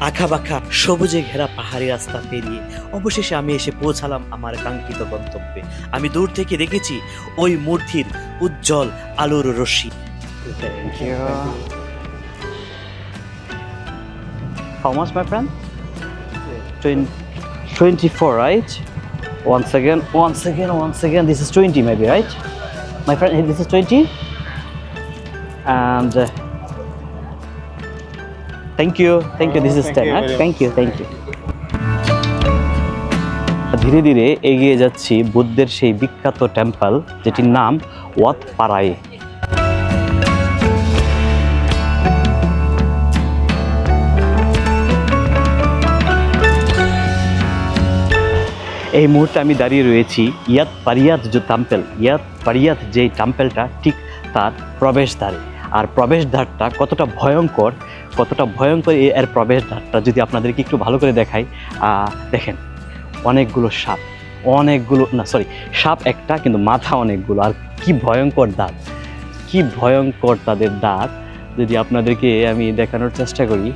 আঁকা বাঁকা সবুজে ঘেরা পাহাড়ি রাস্তা পেরিয়ে অবশেষে আমি এসে পৌঁছালাম আমার কাঙ্ক্ষিত গন্তব্যে আমি দূর থেকে দেখেছি ওই মূর্তির উজ্জ্বল আলোর রশ্মি How much, my friend? Twen- 24, right? Once again, once again, once again. This is 20, maybe, right? My friend, this is 20. And uh, thank you thank you is 10. huh? Thank you, thank you. ধীরে ধীরে এগিয়ে যাচ্ছি বুদ্ধের সেই বিখ্যাত temple যেটির নাম ওয়াত পাড়ায় এই মুহূর্তে আমি দাঁড়িয়ে রয়েছি ইয়াত পারিয়াত যে টাম্পেল ইয়াত পারিয়াত যে টাম্পেলটা ঠিক তার প্রবেশদ্বারে আর প্রবেশদ্বারটা কতটা ভয়ঙ্কর কতটা ভয়ঙ্কর এর প্রবেশদ্বারটা যদি আপনাদেরকে একটু ভালো করে দেখাই দেখেন, অনেকগুলো সাপ, অনেকগুলো, না সরি সাপ একটা, কিন্তু মাথা অনেকগুলো, আর কি ভয়ঙ্কর দাঁত, কি ভয়ঙ্কর তাদের দাঁত, যদি আপনাদেরকে আমি দেখানোর চেষ্টা করি।